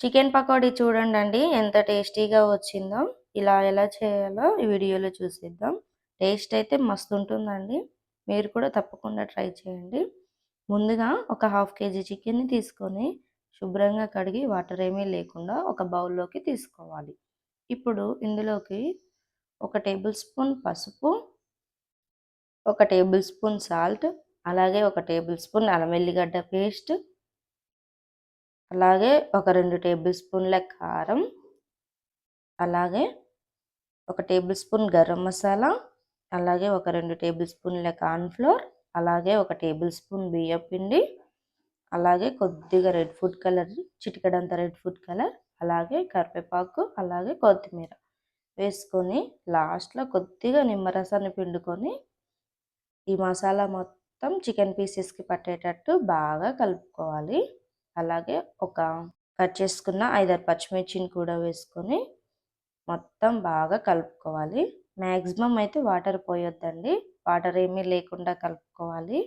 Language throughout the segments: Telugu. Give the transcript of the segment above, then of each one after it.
చికెన్ పకోడీ చూడండి ఎంత టేస్టీగా వచ్చిందో ఇలా ఎలా చేయాలో ఈ వీడియోలో చూసిద్దాం. టేస్ట్ అయితే మస్తు ఉంటుందండి మీరు కూడా తప్పకుండా ట్రై చేయండి. ముందుగా ఒక హాఫ్ కేజీ చికెన్ని తీసుకొని శుభ్రంగా కడిగి వాటర్ ఏమీ లేకుండా ఒక బౌల్లోకి తీసుకోవాలి. ఇప్పుడు ఇందులోకి ఒక టేబుల్ స్పూన్ పసుపు ఒక టేబుల్ స్పూన్ సాల్ట్ అలాగే ఒక టేబుల్ స్పూన్ అల్లం వెల్లిగడ్డ పేస్ట్ అలాగే ఒక రెండు టేబుల్ స్పూన్ల కారం అలాగే ఒక టేబుల్ స్పూన్ గరం మసాలా అలాగే ఒక రెండు టేబుల్ స్పూన్ల కార్న్ఫ్లోర్ అలాగే ఒక టేబుల్ స్పూన్ బియ్యం పిండి అలాగే కొద్దిగా రెడ్ ఫుడ్ కలర్ చిటికడంత రెడ్ ఫుడ్ కలర్ అలాగే కరివేపాకు అలాగే కొత్తిమీర వేసుకొని లాస్ట్లో కొద్దిగా నిమ్మరసాన్ని పిండుకొని ఈ మసాలా మొత్తం చికెన్ పీసెస్కి పట్టేటట్టు బాగా కలుపుకోవాలి. అలాగే ఒక కట్ చేసుకున్న ఐదారు పచ్చిమిర్చిని కూడా వేసుకొని మొత్తం బాగా కలుపుకోవాలి. మ్యాక్సిమం అయితే వాటర్ పోయొద్దండి. వాటర్ ఏమీ లేకుండా కలుపుకోవాలి.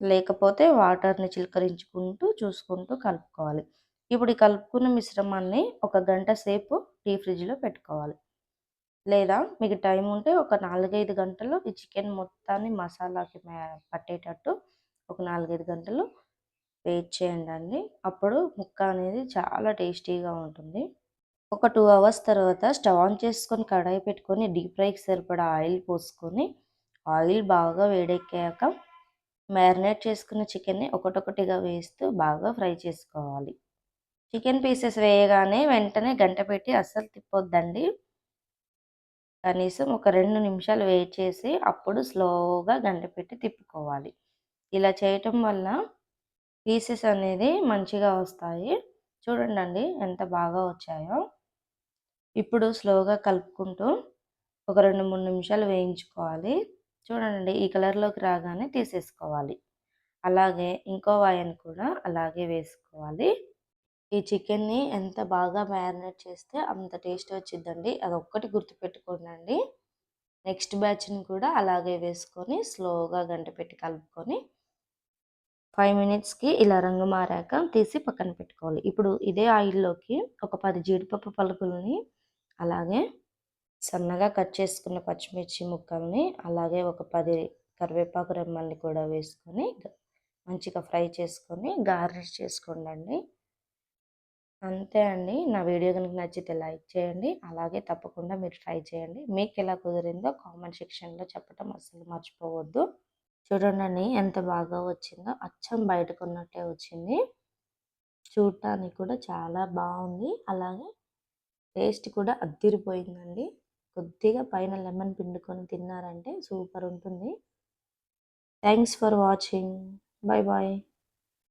లేకపోతే వాటర్ని చిలకరించుకుంటూ చూసుకుంటూ కలుపుకోవాలి. ఇప్పుడు ఈ కలుపుకున్న మిశ్రమాన్ని ఒక గంట సేపు డీ ఫ్రిడ్జ్లో పెట్టుకోవాలి. లేదా మీకు టైం ఉంటే ఒక నాలుగైదు గంటలు ఈ చికెన్ మొత్తాన్ని మసాలాకి పట్టేటట్టు ఒక నాలుగైదు గంటలు వెయిట్ చేయండి అప్పుడు ముక్క అనేది చాలా టేస్టీగా ఉంటుంది. ఒక టూ అవర్స్ తర్వాత స్టవ్ ఆన్ చేసుకొని కడాయి పెట్టుకొని డీప్ ఫ్రైకి సరిపడా ఆయిల్ పోసుకొని ఆయిల్ బాగా వేడెక్కాక మ్యారినేట్ చేసుకున్న చికెన్ని ఒకటొకటిగా వేస్తూ బాగా ఫ్రై చేసుకోవాలి. చికెన్ పీసెస్ వేయగానే వెంటనే గంట పెట్టి అస్సలు తిప్పొద్దండి. కనీసం ఒక రెండు నిమిషాలు వెయిట్ చేసి అప్పుడు స్లోగా గంట పెట్టి తిప్పుకోవాలి. ఇలా చేయటం వల్ల పీసెస్ అనేది మంచిగా వస్తాయి. చూడండి ఎంత బాగా వచ్చాయో. ఇప్పుడు స్లోగా కలుపుకుంటూ ఒక రెండు మూడు నిమిషాలు వేయించుకోవాలి. చూడండి ఈ కలర్లోకి రాగానే తీసేసుకోవాలి. అలాగే ఇంకో వాయన్ కూడా అలాగే వేసుకోవాలి. ఈ చికెన్ని ఎంత బాగా మ్యారినేట్ చేస్తే అంత టేస్ట్ వచ్చిందండి అది ఒక్కటి గుర్తుపెట్టుకోండి నెక్స్ట్ బ్యాచ్ని కూడా అలాగే వేసుకొని స్లోగా గంట పెట్టి కలుపుకొని ఫైవ్ మినిట్స్కి ఇలా రంగు మారాక తీసి పక్కన పెట్టుకోవాలి. ఇప్పుడు ఇదే ఆయిల్లోకి ఒక పది జీడిపప్పు పలుకులని అలాగే సన్నగా కట్ చేసుకున్న పచ్చిమిర్చి ముక్కల్ని అలాగే ఒక పది కరివేపాకు రెమ్మల్ని కూడా వేసుకొని మంచిగా ఫ్రై చేసుకొని గార్నిష్ చేసుకోండి అంతే అండి. నా వీడియో కనుక నచ్చితే లైక్ చేయండి. అలాగే తప్పకుండా మీరు ట్రై చేయండి. మీకు ఎలా కుదిరిందో కామెంట్ సెక్షన్లో చెప్పడం అసలు మర్చిపోవద్దు. చూడండి ఎంత బాగా వచ్చిందో. అచ్చం బయటకు ఉన్నట్టే వచ్చింది. చూడటానికి కూడా చాలా బాగుంది. అలాగే టేస్ట్ కూడా అద్దిరిపోయిందండి. కొద్దిగా పైన లెమన్ పిండుకొని తిన్నారంటే సూపర్ ఉంటుంది. Thanks for watching. Bye bye.